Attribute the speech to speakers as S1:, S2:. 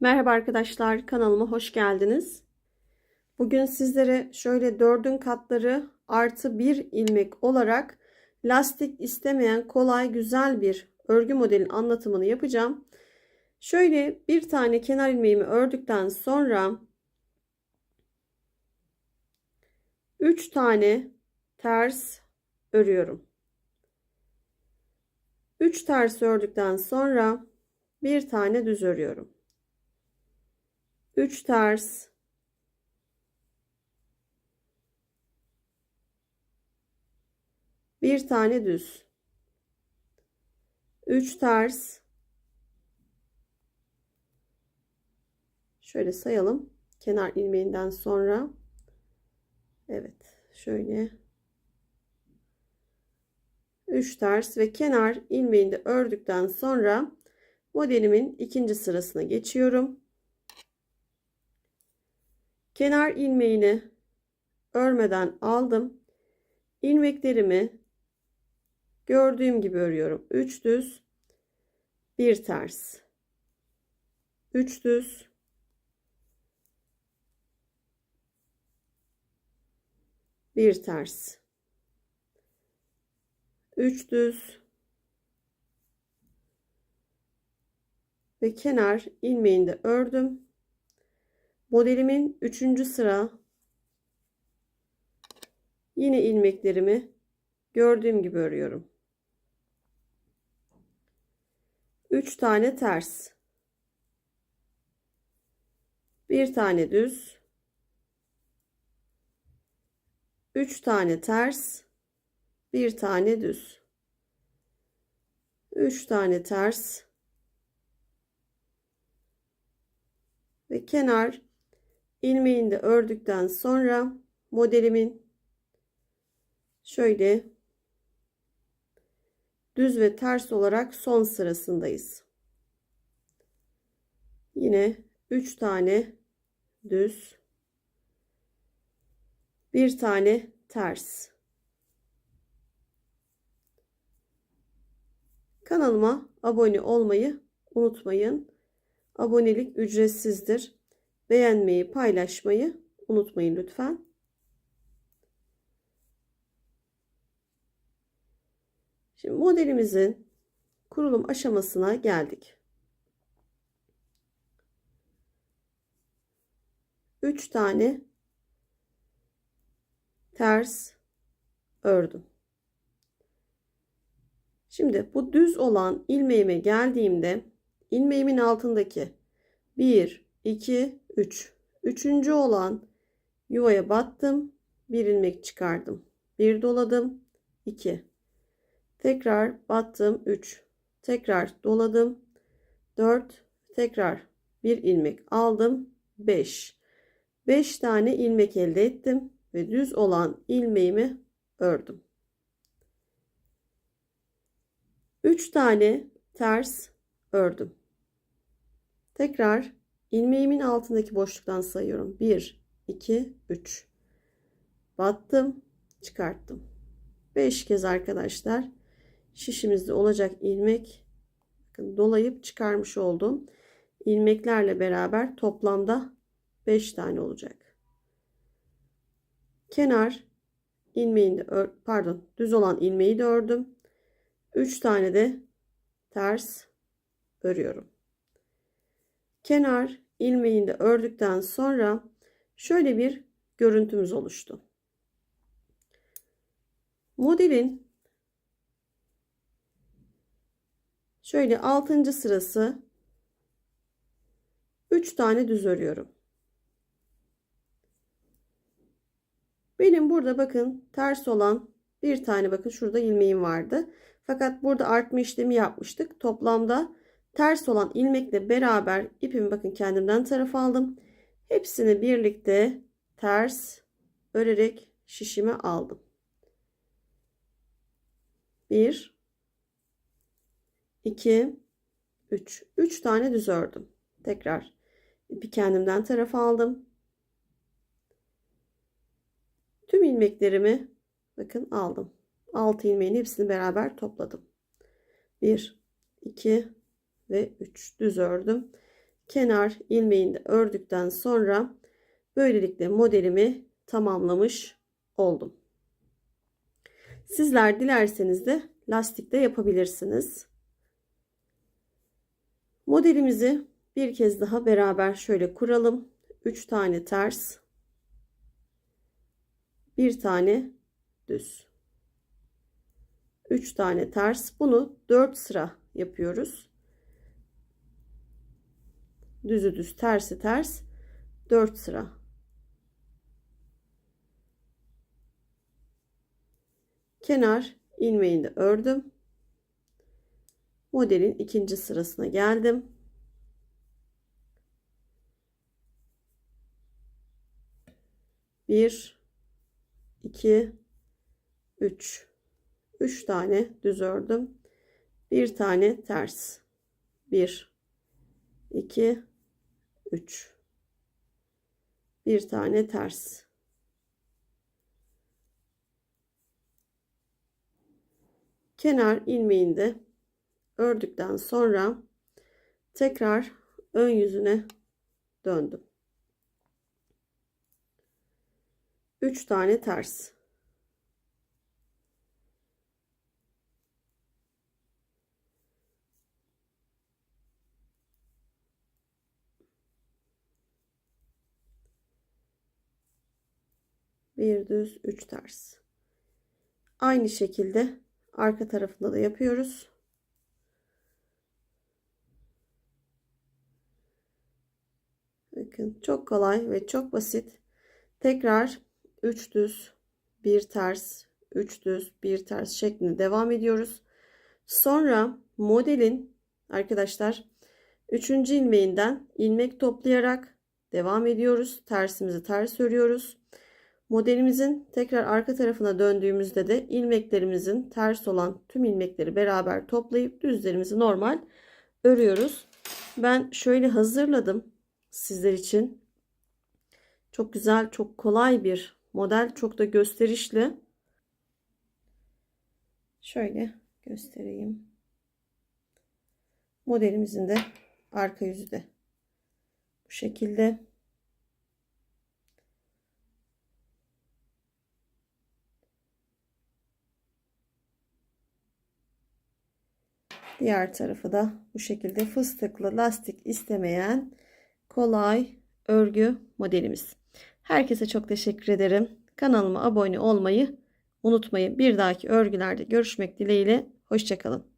S1: Merhaba arkadaşlar kanalıma hoş geldiniz. Bugün sizlere şöyle dördün katları artı bir ilmek olarak lastik istemeyen kolay güzel bir örgü modelin anlatımını yapacağım. Şöyle bir tane kenar ilmeğimi ördükten sonra 3 tane ters örüyorum. 3 ters ördükten sonra bir tane düz örüyorum. 3 ters bir tane düz. 3 ters şöyle sayalım. Kenar ilmeğinden sonra. Evet şöyle. 3 ters ve kenar ilmeğini ördükten sonra modelimin ikinci sırasına geçiyorum. Kenar ilmeğini örmeden aldım. ilmeklerimi gördüğüm gibi örüyorum. 3 düz, 1 ters. 3 düz, bir ters. 3 düz ve kenar ilmeğini de ördüm. Modelimin 3. sıra yine ilmeklerimi gördüğüm gibi örüyorum. 3 tane ters. Bir tane düz. 3 tane ters. Bir tane düz. 3 tane ters. Ve kenar ilmeğini de ördükten sonra modelimin şöyle düz ve ters olarak son sırasındayız. Yine 3 tane düz bir tane ters. Kanalıma abone olmayı unutmayın. Abonelik ücretsizdir. Beğenmeyi, paylaşmayı unutmayın lütfen. Şimdi modelimizin kurulum aşamasına geldik. 3 tane ters ördüm. Şimdi bu düz olan ilmeğime geldiğimde ilmeğimin altındaki 1 2 3 üçüncü olan yuvaya battım bir ilmek çıkardım bir doladım 2 tekrar battım 3 tekrar doladım 4 tekrar bir ilmek aldım 5 5 tane ilmek elde ettim ve düz olan ilmeğimi ördüm. 3 tane ters ördüm. Tekrar ilmeğimin altındaki boşluktan sayıyorum. 1 2 3 battım çıkarttım. 5 kez arkadaşlar şişimizde olacak ilmek dolayıp çıkarmış oldum. İlmeklerle beraber toplamda 5 tane olacak. Kenar ilmeğini pardon düz olan ilmeği de ördüm. 3 tane de ters örüyorum kenar ilmeğini de ördükten sonra şöyle bir görüntümüz oluştu. Modelin şöyle 6. sırası 3 tane düz örüyorum. Benim burada bakın ters olan bir tane bakın şurada ilmeğim vardı. Fakat burada artma işlemi yapmıştık. Toplamda ters olan ilmekle beraber ipimi bakın kendimden taraf aldım. Hepsini birlikte ters örerek şişime aldım. 1 2 3 3 tane düz ördüm. Tekrar ipi kendimden taraf aldım. Tüm ilmeklerimi bakın aldım. 6 ilmeğin hepsini beraber topladım. 1 2 ve 3 düz ördüm. kenar ilmeğini ördükten sonra böylelikle modelimi tamamlamış oldum. Sizler dilerseniz de lastikte yapabilirsiniz. Modelimizi bir kez daha beraber şöyle kuralım. 3 tane ters, bir tane düz. 3 tane ters. Bunu 4 sıra yapıyoruz. Düzü düz, tersi ters. 4 sıra. Kenar ilmeğini de ördüm. Modelin ikinci sırasına geldim. Bir, iki, üç. Üç tane düz ördüm. Bir tane ters. Bir, iki, üç. Bir tane ters. Kenar ilmeğinde ördükten sonra tekrar ön yüzüne döndüm. 3 tane ters. Bir düz, üç ters. Aynı şekilde arka tarafında da yapıyoruz. Bakın çok kolay ve çok basit. Tekrar 3 düz, 1 ters, 3 düz, 1 ters şeklinde devam ediyoruz. Sonra modelin arkadaşlar 3. ilmeğinden ilmek toplayarak devam ediyoruz. Tersimizi ters örüyoruz. Modelimizin tekrar arka tarafına döndüğümüzde de ilmeklerimizin ters olan tüm ilmekleri beraber toplayıp düzlerimizi normal örüyoruz. Ben şöyle hazırladım sizler için. Çok güzel, çok kolay bir model. Çok da gösterişli. Şöyle göstereyim. Modelimizin de arka yüzü de bu şekilde. Diğer tarafı da bu şekilde fıstıklı lastik istemeyen kolay örgü modelimiz. Herkese çok teşekkür ederim. Kanalıma abone olmayı unutmayın. Bir dahaki örgülerde görüşmek dileğiyle. Hoşçakalın.